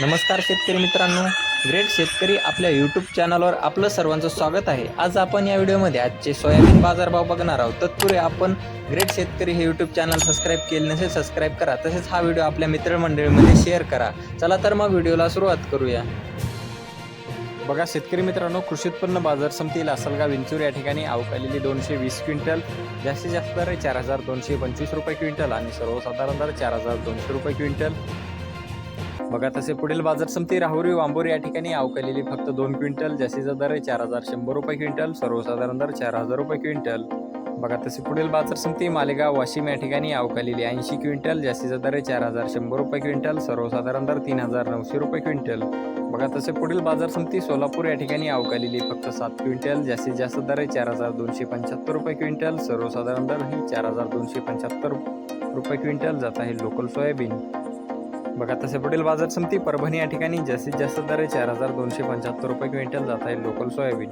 नमस्कार शेतकरी मित्रांनो. ग्रेट शेतकरी आपल्या यूट्यूब चॅनलवर आपलं सर्वांचं स्वागत आहे. आज आपण या व्हिडिओमध्ये आजचे सोयाबीन बाजारभाव बघणार आहोत. तत्पूर्वी आपण ग्रेट शेतकरी हे यूट्यूब चॅनल सबस्क्राईब केले नसेल सबस्क्राईब करा. तसेच हा व्हिडिओ आपल्या मित्रमंडळीमध्ये शेअर करा. चला तर मग व्हिडिओला सुरुवात करूया. बघा शेतकरी मित्रांनो कृषी उत्पन्न बाजार समिती लासलगाव विंचूर या ठिकाणी अवकालेली दोनशे वीस क्विंटल जास्तीत जास्त दर चार हजार दोनशे पंचवीस रुपये क्विंटल आणि सर्वसाधारण दर चार हजार दोनशे रुपये क्विंटल. बघा तसे पुढील बाजार समिती राहुरी वांबोरी या ठिकाणी अवकालेली फक्त दोन क्विंटल जास्तीचा दर आहे चार हजार शंभर रुपये क्विंटल सर्वसाधारण दर चार हजार रुपये क्विंटल. बघा तसे पुढील बाजार समिती मालेगाव वाशिम या ठिकाणी अवकालेली ऐंशी क्विंटल जास्तीचा दर आहे चार हजार शंभर रुपये क्विंटल सर्वसाधारण दर तीन हजार नऊशे रुपये क्विंटल. बघा तसे पुढील बाजार समिती सोलापूर या ठिकाणी अवकालेली फक्त सात क्विंटल जास्तीत जास्त दर आहे चार हजार दोनशे पंच्याहत्तर रुपये क्विंटल सर्वसाधारण दर ही चार हजार दोनशे पंच्याहत्तर रुपये क्विंटल जात आहे लोकल सोयाबीन. बघा तसे पुढील बाजार समिती परभणी या ठिकाणी जास्तीत जास्त दर चार हजार दोनशे पंच्याहत्तर रुपये क्विंटल जात आहे लोकल सोयाबीन